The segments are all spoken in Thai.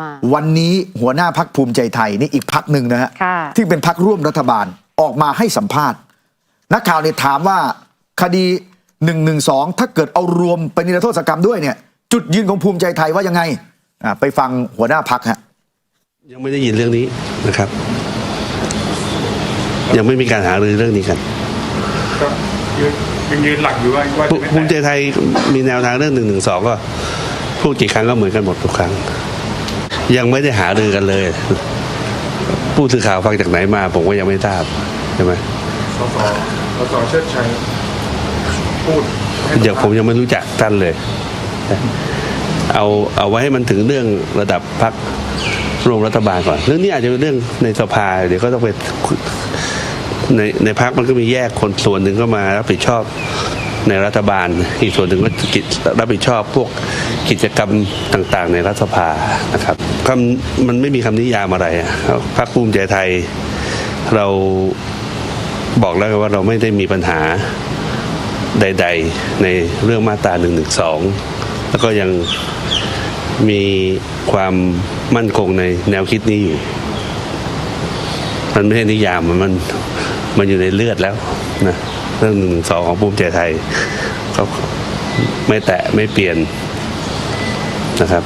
มาวันนี้หัวหน้าพักภูมิใจไทยนี่อีกพักหนึ่งนะฮะค่ะที่เป็นพักร่วมรัฐบาลออกมาให้สัมภาษณ์ นักข่าวเนี่ยถามว่าคดี1นึถ้าเกิดเอารวมไปนิรโทษกรรมด้วยเนี่ยจุดยืนของภูมิใจไทยว่ายังไงอะไปฟังหัวหน้าพักฮะยังไม่ได้ยินเรื่องนี้นะครับ ยังไม่มีการหารือเรื่องนี้กันก็ยืนยังยืนหลักอยู่ว่าว่าภูจะไม่ภูมิใจแตะไทยมีแนวทางเรื่องหนึ่งหนึ่งสองก็พูดกี่ครั้งก็เหมือนกันหมดทุกครั้ง ยังไม่ได้หารือกันเลย ผู้สื่อข่าวฟังจากไหนมา ผมก็ยังไม่ทราบใช่ไหมสสสสเชิดชัยพูดให้เดี๋ยวผมยังไม่รู้จักท่านเลย เอาเอาไว้ให้มันถึงเรื่องระดับพักร่วมรัฐบาลก่อน เรื่องนี้อาจจะเป็นเรื่องในสภาเดี๋ยวก็ต้องไปคุยในในพักมันก็มีแยกคนส่วนหนึ่งก็มารับผิดชอบ ในรัฐบาล อีกส่วนหนึ่งก็รับผิดชอบพวกกิจกรรมต่างๆ ในรัฐสภานะครับคำมันไม่มีคำนิยามอะไรอะพรรคภูมิใจไทย เราบอกแล้วว่าเราไม่ได้มีปัญหาใด ๆ ในเรื่องมาตรา1นึแล้วก็ยังมีความมั่นคงในแนวคิดนี้อยู่ มันไม่ใช่นิยามมันมันอยู่ในเลือดแล้วนะ เรื่องหนึ่งสองของภูมิใจไทยเขาไม่แตะไม่เปลี่ยนนะครับ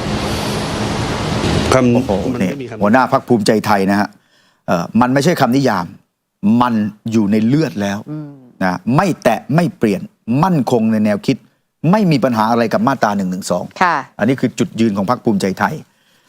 คำโอ้โหมันนี่ไม่มีคำหัวหน้าพักภูมิใจไทยนะฮะเอ่อมันไม่ใช่คำนิยาม มันอยู่ในเลือดแล้วนะไม่แตะไม่เปลี่ยนมั่นคงในแนวคิด ไม่มีปัญหาอะไรกับมาตรา1นึค่ะอันนี้คือจุดยืนของพรรคภูมิใจไทย